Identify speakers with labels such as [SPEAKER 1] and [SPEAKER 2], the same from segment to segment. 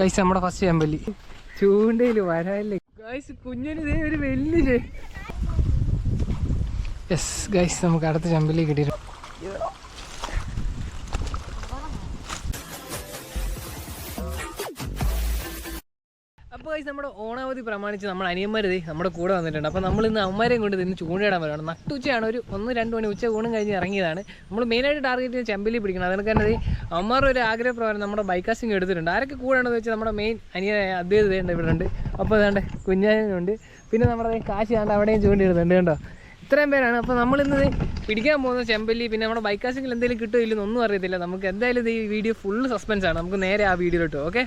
[SPEAKER 1] Guys നമ്മുടെ first ചെമ്പല്ലി ചൂണ്ടയിൽ വരാല്ലേ ഗൈസ് കുഞ്ഞിന് ഇതേ ഒരു വലിയ യെസ് ഗൈസ് നമുക്ക് അടുത്ത ചെമ്പല്ലി കിട്ടിയിട്ടുണ്ട്. ഗൈസ് നമ്മുടെ ഓണാവധി പ്രമാണിച്ച് നമ്മൾ അനിയന്മാർ നമ്മുടെ കൂടെ വന്നിട്ടുണ്ട്. അപ്പോൾ നമ്മൾ ഇന്ന് അമ്മമാരെയും കൊണ്ട് ഇന്ന് ചൂണ്ടയിടാൻ വരുവാണ് നട്ടുച്ചയാണ് ഒരു ഒന്ന് രണ്ട് മണി ഉച്ച ഊണും കഴിഞ്ഞ് ഇറങ്ങിയതാണ്. നമ്മൾ മെയിനായിട്ട് ടാർഗറ്റ് ചെയ്യുന്നത് ചെമ്പലി പിടിക്കണം. അതിനൊക്കെ തന്നെ അമ്മമാർ ഒരു ആഗ്രഹപ്രകാരം നമ്മുടെ ബൈക്കാസിങ് എടുത്തിട്ടുണ്ട്. ആരൊക്കെ കൂടെയാണെന്ന് വെച്ചാൽ നമ്മുടെ മെയിൻ അനിയ ഉണ്ട് ഇവിടെ ഉണ്ട് അപ്പോൾ ഇതാണ്ട് കുഞ്ഞാനുണ്ട്. പിന്നെ നമ്മുടെ കാശി ആണ്ട് അവിടെയും ചൂണ്ടിയിടുന്നുണ്ട് കേട്ടോ ഇത്രയും പേരാണ്. അപ്പോൾ നമ്മളിന്ന് പിടിക്കാൻ പോകുന്ന ചെമ്പല്ലി പിന്നെ നമ്മുടെ ബൈക്കാസിങ്ങിൽ എന്തെങ്കിലും കിട്ടുമോ ഇല്ലെന്ന് ഒന്നും അറിയത്തില്ല. നമുക്ക് എന്തായാലും ഈ വീഡിയോ ഫുൾ സസ്പെൻസ് ആണ്. നമുക്ക് നേരെ ആ വീഡിയോയിലോട്ട് ഓക്കെ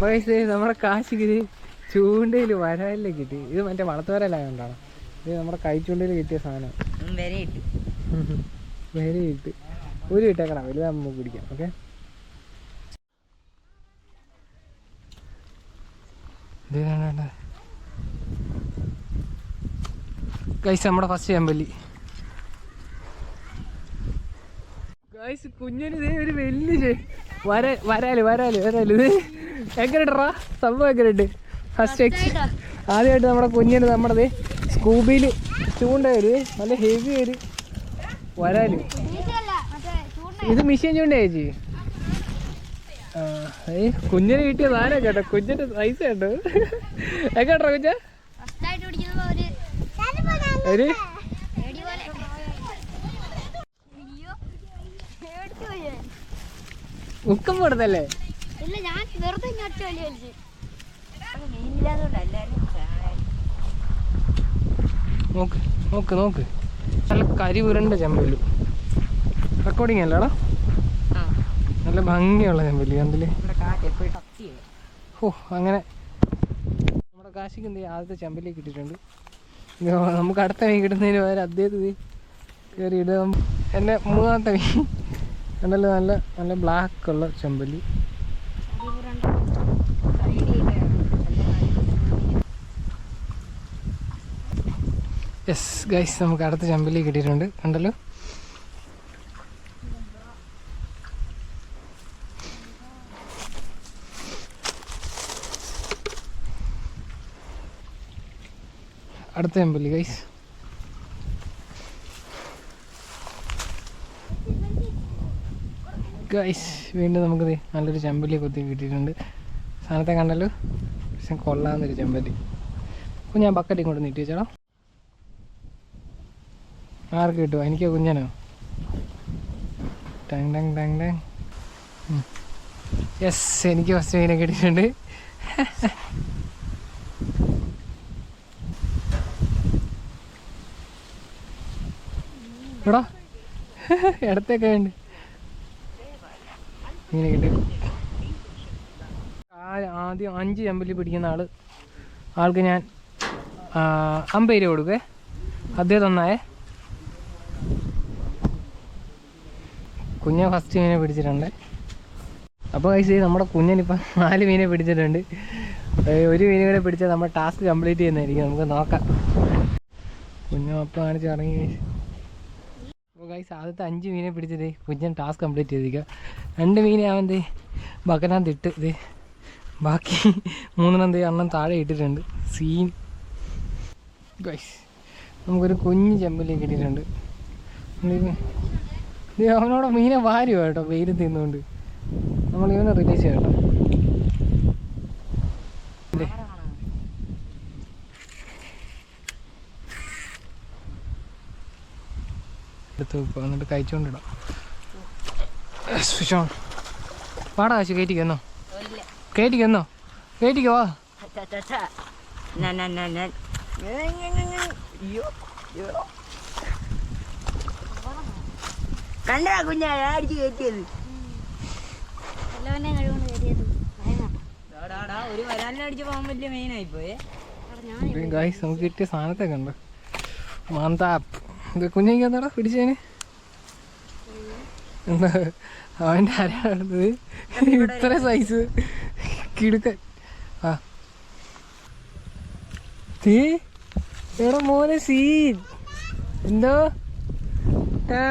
[SPEAKER 1] അപ്പോൾ നമ്മുടെ കാശിഗിരി ചൂണ്ടയിൽ വരാലിലേക്ക് കിട്ടി. ഇത് മറ്റേ വളർത്തുവരലായോണ്ടാണ് ഇത് നമ്മുടെ കൈച്ചൂണ്ടയിൽ കിട്ടിയ സാധനം.
[SPEAKER 2] വരെ ഇട്ടു
[SPEAKER 1] ഒരു ഇട്ടേക്കണം വലുതാകുമ്പോൾ പിടിക്കാം. ഓക്കെ? ഗൈസ് നമ്മുടെ ഫസ്റ്റ് ചെമ്പല്ലി. ഗൈസ് കുഞ്ഞിന് ഇതേ ഒരു വലിയ വര വരാൽ വരാൽ വരാൽ. ഇത് എങ്ങനെട്ടാ സംഭവം എങ്ങനെയുണ്ട്? ഫസ്റ്റ് എക്സ് ആദ്യമായിട്ട് നമ്മുടെ കുഞ്ഞിന് നമ്മുടെ സ്കൂബിയിൽ ചൂണ്ട ഒരു നല്ല ഹെവി ഒരു വരാൽ ഇത് മിഷീൻ ചൂണ്ട ചേച്ചി? ഏയ് കുഞ്ഞിന് കിട്ടിയ സാധനം കേട്ടോ കുഞ്ഞിന്റെ സൈസ് കേട്ടോ എങ്ങോട്ടാ കുഞ്ഞ?
[SPEAKER 3] ഒരു.
[SPEAKER 1] മുക്കം പോടുന്നല്ലേ
[SPEAKER 3] ഇല്ല ഞാൻ വെറുതെ
[SPEAKER 2] മീനില്ലാതുകൊണ്ട് എല്ലാവരും ചായ
[SPEAKER 1] നോക്ക് നോക്ക് നോക്ക്. നല്ല കരി ഉരുണ്ട ചെമ്പല്ലു. റെക്കോർഡിങ് അല്ലടാ. നല്ല ഭംഗിയുള്ള ചെമ്പല്ലി കണ്ടില്ലേ? ഓ അങ്ങനെ. നമ്മുടെ കാശിക്ക് എന്ത്? ആദ്യത്തെ ചെമ്പല്ലി കിട്ടിയിട്ടുണ്ട്. നമുക്ക് അടുത്ത മീൻ കിട്ടുന്നതിന് പകരം അദ്ദേഹത്തിന് കയറി ഇടുക. എന്റെ മൂന്നാമത്തെ മീൻ. കണ്ടല്ലോ? നല്ല നല്ല ബ്ലാക്ക് ഉള്ള ചെമ്പല്ലി. യെസ് ഗൈസ് നമുക്ക് അടുത്ത ചമ്പലി കിട്ടിയിട്ടുണ്ട്. കണ്ടല്ലോ? അടുത്ത ചമ്പലി ഗൈസ് ഗൈസ് വീണ്ടും നമുക്ക് നല്ലൊരു ചമ്പലി കൊത്തി കിട്ടിയിട്ടുണ്ട്. സാധനത്തെ കണ്ടല്ലോ? പക്ഷെ കൊള്ളാവുന്നൊരു ചെമ്പല്ലി അപ്പോൾ ഞാൻ ബക്കറ്റ് ഇങ്ങോട്ട് നീട്ടി വെച്ചോളാം. ആർക്ക് കിട്ടുമോ എനിക്കോ കുഞ്ഞനോ? ടങ് ടങ് ടങ് ടങ്. യെസ് എനിക്ക് ഫസ്റ്റ് മീനെ കിട്ടിയിട്ടുണ്ട്. എടാ. ഇടത്തൊക്കെ ഉണ്ട് മീനെ കിട്ടി. ആദ്യം അഞ്ച് ചമ്പലി പിടിക്കുന്ന ആൾ. ആൾക്ക് ഞാൻ രൂപ കൊടുക്കേ അദ്ദേഹം തന്നായേ. കുഞ്ഞ ഫസ്റ്റ് മീനെ പിടിച്ചിട്ടുണ്ട്. അപ്പോൾ കഴിച്ച് നമ്മുടെ കുഞ്ഞനിപ്പം നാല് മീനെ പിടിച്ചിട്ടുണ്ട്. ഒരു മീനെ കൂടെ പിടിച്ചാൽ നമ്മുടെ ടാസ്ക് കംപ്ലീറ്റ് ചെയ്യുന്നതായിരിക്കും. നമുക്ക് നോക്കാം. കുഞ്ഞു അപ്പം കാണിച്ച് ഇറങ്ങി അപ്പോൾ ഗൈസ് ആദ്യത്തെ അഞ്ച് മീനെ പിടിച്ചത് കുഞ്ഞൻ ടാസ്ക് കംപ്ലീറ്റ് ചെയ്തിരിക്കുക രണ്ട് മീനെ അവൻ ദേ ബക്കനകത്ത് ഇട്ട് ഇത് ബാക്കി മൂന്നെണ്ണം ദേ അണ്ണം താഴെ ഇട്ടിട്ടുണ്ട്. സീൻ ഗൈസ് നമുക്കൊരു കുഞ്ഞ് ഇത് ഇത് അവനോട് മീനെ വാരി കേട്ടോ വെയിൽ തിന്നുകൊണ്ട്. നമ്മൾ ഇവനെ റിലീസ് ചെയ്യാം കേട്ടോ. എടുത്ത് വെക്കുക എന്നിട്ട് കഴിച്ചുകൊണ്ടിടാം സ്വിച്ച് ഓൺ. പാടാ കാശ് കയറ്റിക്കെന്നോ കയറ്റിക്കെന്നോ കയറ്റിക്കോ വാ.
[SPEAKER 2] കണ്ടാ കുഞ്ഞാ അടിച്ച് കയറ്റിയത്.
[SPEAKER 3] എല്ലാവരുടെയും കഴിവുകൊണ്ട് കയറിയത്
[SPEAKER 2] ഒരു വരാലിനടിച്ച് പോകാൻ വലിയ പോയേ
[SPEAKER 3] ഞാൻ
[SPEAKER 1] ഗായ്സ് നമുക്ക് കിട്ടിയ സാധനത്തെ കണ്ടോ. മാന്താപ്പ് ഇത് കുഞ്ഞിക്ക് എന്താടാ പിടിച്ചതിന് എന്താ? അവന്റെ ആരാണത് ഇത്ര സൈസ് കിടുക്കൻ. ആ. തീ എടാ മോനെ സീൻ എന്തോ? ആ.